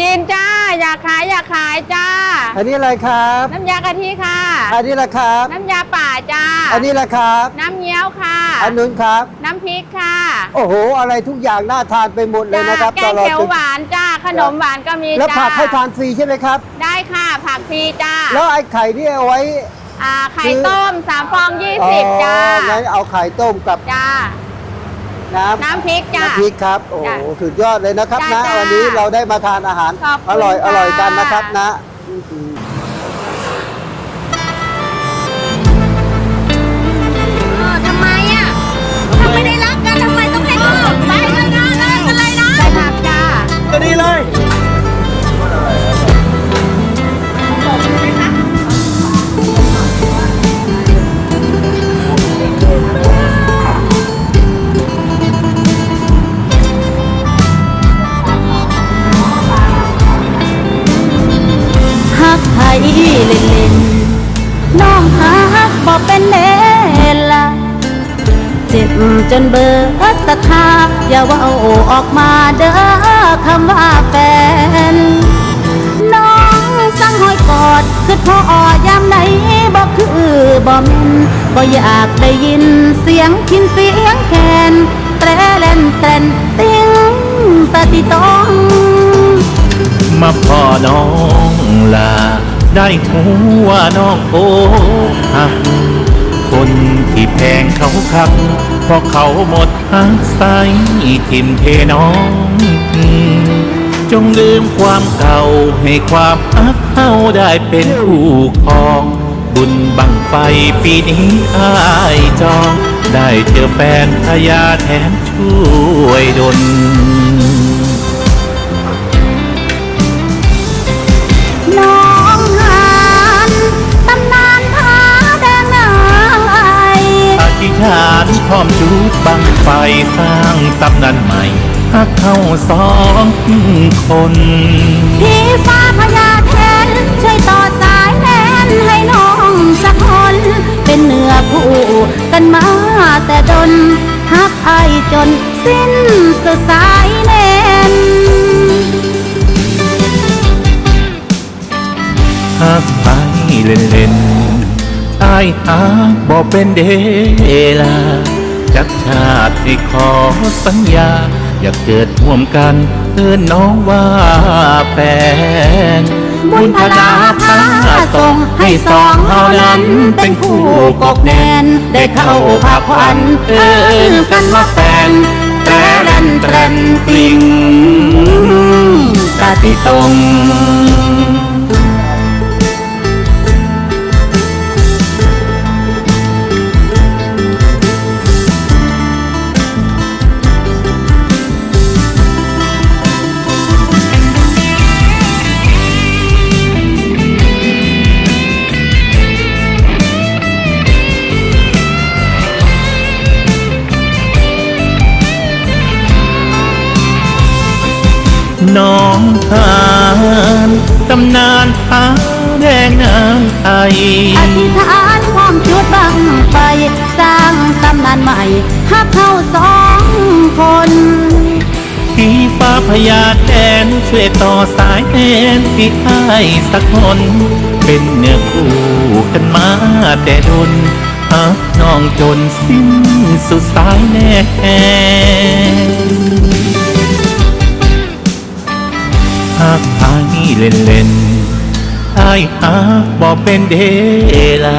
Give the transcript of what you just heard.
จีนจ้า อยากขายอยากขายจ้า อันนี้อะไรครับ น้ำยากะทิค่ะ อันนี้ละครับ น้ำยาป่าจ้า อันนี้ละครับ น้ำเงี้ยวค่ะ อันนู้นครับ น้ำพริกค่ะโอ้โห อะไรทุกอย่างน่าทานไปหมดเลยจ้านะครับแกงตลอดเขียวจนหวานจ้า ขนมหวานก็มีแล้วจ้าผักให้ทานฟรีใช่ไหมครับ ได้ค่ะ ผักฟรีจ้าแล้วไอ้ไข่ที่เอาไว้อ่าไข่คือต้มสามฟองยี่อ๋อสิบจ้างั้นเอาไข่ต้มกับ จ้า น้ำน้ำพริกจ้าน้ำพริกครับ โอ้โหจ้ะสุดยอดเลยนะครับจ้ะนะ จ้ะวันนี้เราได้มาทานอาหาร ขอบคุณอร่อยค่ะอร่อยกันนะครับนะอืมเอ บ่เป็นเล่ะเจ็บจนเบิดศรัทธาอย่าว่าอออกมาเด้อคำว่าแฟน น้องสั่งหอยกอดคือพ่อยามไหนบ่คือบ่แม่นบ่อยากได้ยินเสียงคินเสียงแคนแตรเล่นเต้นติ้งตะติตอง มาพ่อน้องลา ได้หูว่าน้องโอ้หักคนที่แพงเขาคักเพราะเขาหมดหักใสทิมเทน้อง จงลืมความเก่าให้ความอักเข้าได้เป็นคู่ครอง บุญบังไฟปีนี้อายจอง ได้เจอแฟนพญาแถมช่วยดล ร้างตำนานใหม่หักเข้าสองคนพี่ฟ้าพญาแทนช่วยต่อสายแลนให้น้องสักคนเป็นเนื้อคู่กันมาแต่ดนหักไอายจนสิ้นสุดสายแน่นหักไปเล่นเล่นๆอายหาบอกเป็นเดลา จักชาติที่ขอสัญญา อยากเกิดร่วมกันเตือนน้องว่าแฟนบุญพลาพาส่งให้สองเฮานั้นเป็นคู่กกแนน ได้เข้าพักควันเอิ้นกันว่าแฟนแต่เล่นเทรนกลิงตาติตรง น้องหานตำนานผาแดงนางไออธิษฐานความจุดบังไฟสร้างตำนานใหม่หักเข้าสองคนที่ฟ้าพญาแทนช่วยต่อสายแทนที่ให้สักคนเป็นเนื้อคู่กันมาแต่ดนหักน้องจนสิ้นสุดสายแน่ หักไอ้เล่นเล่นอายหักบอกเป็นเดลา